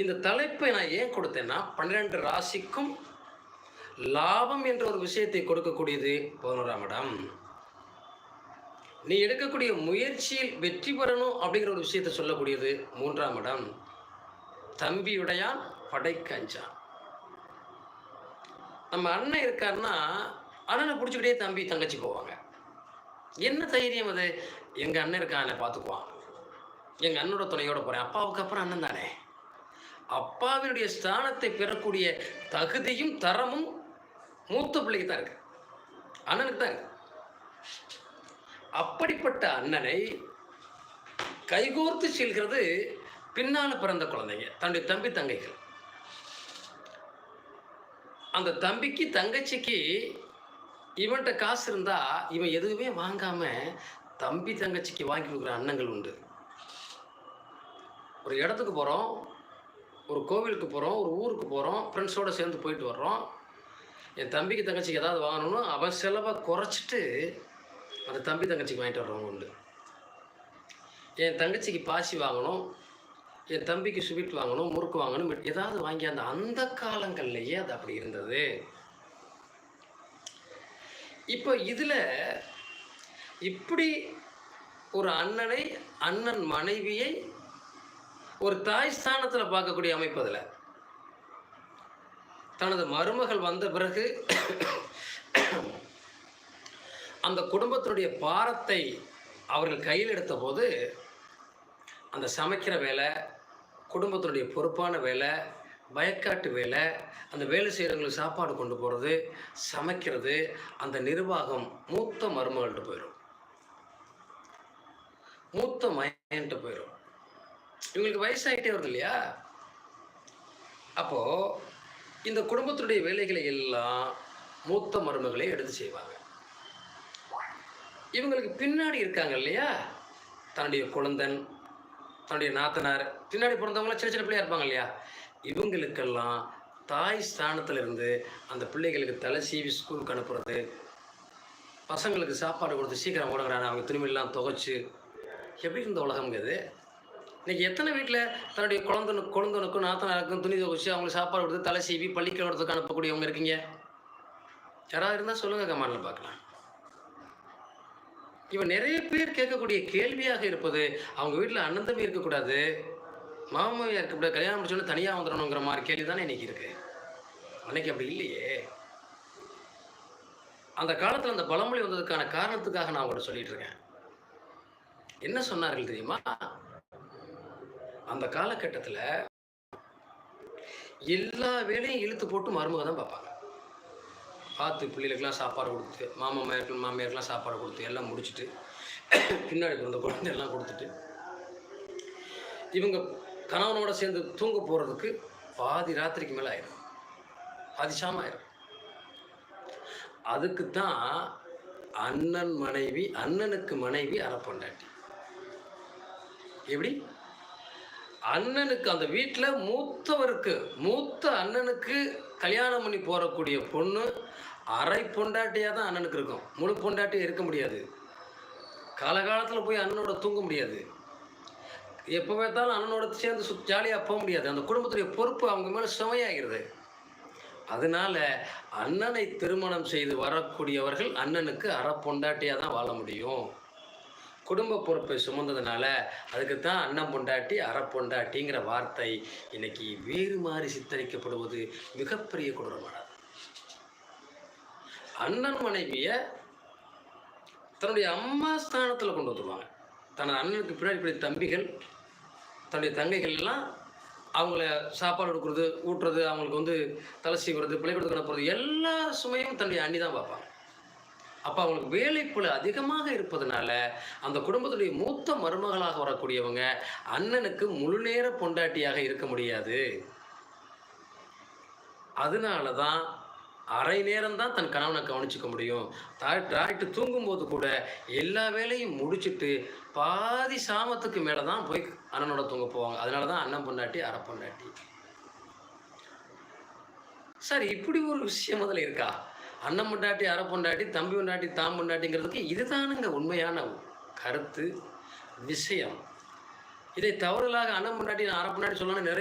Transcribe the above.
இந்த தலைப்பை நான் ஏன் கொடுத்தேன்னா பன்னிரெண்டு ராசிக்கும் லாபம் என்ற ஒரு விஷயத்தை கொடுக்கக்கூடியது பதினோராம் இடம். நீ எடுக்கக்கூடிய முயற்சியில் வெற்றி பெறணும் அப்படிங்கிற ஒரு விஷயத்தை சொல்லக்கூடியது மூன்றாம் இடம். தம்பியுடையான் படைக்கஞ்சான் நம்ம அண்ணன் இருக்காருன்னா அண்ணனை பிடிச்சிக்கிட்டே தம்பி தங்கச்சி போவாங்க. என்ன தைரியம் அது? எங்கள் அண்ணன் இருக்கான் பார்த்துக்குவான். எங்கள் அண்ணனோட துணையோட போகிறேன் அப்பாவுக்கு அப்புறம் அண்ணன் தானே? அப்பாவினுடைய ஸ்தானத்தை பெறக்கூடிய தகுதியும் தரமும் மூத்த பிள்ளைக்கு தான் இருக்கு. அண்ணனுக்கு தான் இருக்கு. அப்படிப்பட்ட அண்ணனை கைகோர்த்து செல்கிறது பின்னால் பிறந்த குழந்தைங்க தன்னுடைய தம்பி தங்கைகள். அந்த தம்பிக்கு தங்கச்சிக்கு இவன்கிட்ட காசு இருந்தா இவன் எதுவுமே வாங்காம தம்பி தங்கச்சிக்கு வாங்கி கொடுக்குற அண்ணங்கள் உண்டு. ஒரு இடத்துக்கு போகிறோம் ஒரு கோவிலுக்கு போகிறோம் ஒரு ஊருக்கு போகிறோம் ஃப்ரெண்ட்ஸோடு சேர்ந்து போயிட்டு வர்றோம். என் தம்பிக்கு தங்கச்சிக்கு ஏதாவது வாங்கணும்னு அவன் செலவை குறைச்சிட்டு அந்த தம்பி தங்கச்சிக்கு வாங்கிட்டு வர்றவங்க உண்டு. என் தங்கச்சிக்கு பாசி வாங்கணும் என் தம்பிக்கு ஸ்வீட் வாங்கணும் முறுக்கு வாங்கணும் ஏதாவது வாங்கி அந்த அந்த காலங்கள்லையே அது அப்படி இருந்தது. இப்போ இதில் இப்படி ஒரு அண்ணனை அண்ணன் மனைவியை ஒரு தாய் ஸ்தானத்தில் பார்க்கக்கூடிய அமைப்பு அதில். தனது மருமகள் வந்த பிறகு அந்த குடும்பத்தினுடைய பாரத்தை அவர்கள் கையில் எடுத்த போது அந்த சமைக்கிற வேலை குடும்பத்தினுடைய பொறுப்பான வேலை வயக்காட்டு வேலை அந்த வேலை செய்கிறவங்களுக்கு சாப்பாடு கொண்டு போகிறது சமைக்கிறது அந்த நிர்வாகம் மூத்த மருமகள்கிட்ட போயிடும் மூத்த மயன்கிட்ட போயிடும் இவங்களுக்கு வயசாகிட்டே வருது இல்லையா? அப்போது இந்த குடும்பத்தினுடைய வேலைகளை எல்லாம் மூத்த மருமகளே எடுத்து செய்வாங்க. இவங்களுக்கு பின்னாடி இருக்காங்க இல்லையா? தன்னுடைய குழந்தன் தன்னுடைய நாத்தனார் பின்னாடி பிறந்தவங்களாம் சின்ன சின்ன பிள்ளையா இருப்பாங்க இல்லையா? இவங்களுக்கெல்லாம் தாய் ஸ்தானத்திலிருந்து அந்த பிள்ளைகளுக்கு தலை சீவி ஸ்கூலுக்கு அனுப்புறது பசங்களுக்கு சாப்பாடு கொடுத்து சீக்கிரம் ஓடுங்கிறாங்க அவங்க துணிமெல்லாம் துவைச்சு எப்படி இருந்த உலகம்ங்கிறது இன்னைக்கு எத்தனை வீட்டில் தன்னுடைய குழந்தனுக்கு குழந்தனுக்கும் நாத்தனாருக்கும் துணி துவச்சு அவங்களுக்கு சாப்பாடு கொடுத்து தலை சீவி பள்ளிக்கூடத்துக்கு அனுப்பக்கூடியவங்க இருக்கீங்க? யாராவது இருந்தால் சொல்லுங்கள் கமாண்டில் பார்க்கலாம். இவன் நிறைய பேர் கேட்கக்கூடிய கேள்வியாக இருப்பது அவங்க வீட்டில் அண்ணன் தம்பி இருக்கக்கூடாது மாமாவியாக இருக்கக்கூடாது கல்யாணம் முடிச்சோன்னு தனியாக வந்துடணுங்கிற மாதிரி கேள்வி தானே இன்னைக்கு இருக்குது அன்னைக்கு அப்படி இல்லையே. அந்த காலத்தில் அந்த பழமொழி வந்ததுக்கான காரணத்துக்காக நான் அவங்கள்ட்ட சொல்லிட்டு இருக்கேன். என்ன சொன்னார்கள் தெரியுமா? அந்த காலகட்டத்தில் எல்லா வேலையும் இழுத்து போட்டு மருமக தான் பார்ப்பாங்க. பார்த்து பிள்ளைகளுக்கெல்லாம் சாப்பாடு கொடுத்து மாமா மாமியாருக்கு மாமியாருக்கெல்லாம் சாப்பாடு கொடுத்து எல்லாம் முடிச்சுட்டு பின்னாடி பிறந்த குழந்தையெல்லாம் கொடுத்துட்டு இவங்க கணவனோட சேர்ந்து தூங்க போகிறதுக்கு பாதி ராத்திரிக்கு மேலே ஆயிடும் பாதி சாமம் ஆயிடும் அதுக்கு தான் அண்ணன் மனைவி அண்ணனுக்கு மனைவி அறப்பொண்டாட்டி எப்படி? அண்ணனுக்கு அந்த வீட்டில் மூத்தவருக்கு மூத்த அண்ணனுக்கு கல்யாணம் பண்ணி போகக்கூடிய பொண்ணு அரை பொண்டாட்டியாக தான் அண்ணனுக்கு இருக்கும். முழு பொண்டாட்டியாக இருக்க முடியாது. காலகாலத்தில் போய் அண்ணனோட தூங்க முடியாது. எப்போ பார்த்தாலும் அண்ணனோட சேர்ந்து சு ஜாலியாக போக முடியாது. அந்த குடும்பத்துடைய பொறுப்பு அவங்க மேலே சுமையாகிறது அதனால் அண்ணனை திருமணம் செய்து வரக்கூடியவர்கள் அண்ணனுக்கு அரை பொண்டாட்டியாக தான் வாழ முடியும். குடும்ப பொறுப்பை சுமந்ததுனால அதுக்கு தான் அண்ணன் பொண்டாட்டி அறப்பொண்டாட்டிங்கிற வார்த்தை இன்னைக்கு வேறு மாறி சித்தரிக்கப்படுவது மிகப்பெரிய கொடூரமானது. அண்ணன் மனைவியை தன்னுடைய அம்மா ஸ்தானத்தில் கொண்டு வந்துருவாங்க. தனது அண்ணனுக்கு பின்னாடி இப்படி தம்பிகள் தன்னுடைய தங்கைகள் எல்லாம் அவங்கள சாப்பாடு கொடுக்குறது ஊட்டுறது அவங்களுக்கு வந்து தலை சீவுறது பள்ளிக்கூடத்துக்கு அனுப்புறது எல்லா சுமையும் தன்னுடைய அண்ணி தான் பார்ப்பாங்க. அப்போ அவங்களுக்கு வேலைப்பளு அதிகமாக இருப்பதனால அந்த குடும்பத்துடைய மூத்த மருமகளாக வரக்கூடியவங்க அண்ணனுக்கு முழு நேர பொண்டாட்டியாக இருக்க முடியாது. அதனால தான் அரை நேரம் தான் தன் கணவனை கவனிச்சுக்க முடியும். தாய் தூங்கும்போது கூட எல்லா வேலையும் முடிச்சுட்டு பாதி சாமத்துக்கு மேலே தான் போய் அண்ணனோட தூங்க போவாங்க. அதனால தான் அண்ணன் பொண்டாட்டி அரை பொண்டாட்டி. சார் இப்படி ஒரு விஷயம் முதல்ல இருக்கா? அண்ணன் முண்டாட்டி அரை பொண்டாட்டி தம்பி பொண்டாட்டி தாம் பொண்டாட்டிங்கிறதுக்கு இதுதானுங்க உண்மையான கருத்து விஷயம். இதை தவறுதலாக அண்ணன் முண்டாட்டி அரை பொண்டாட்டி சொல்லணும்னு நிறைய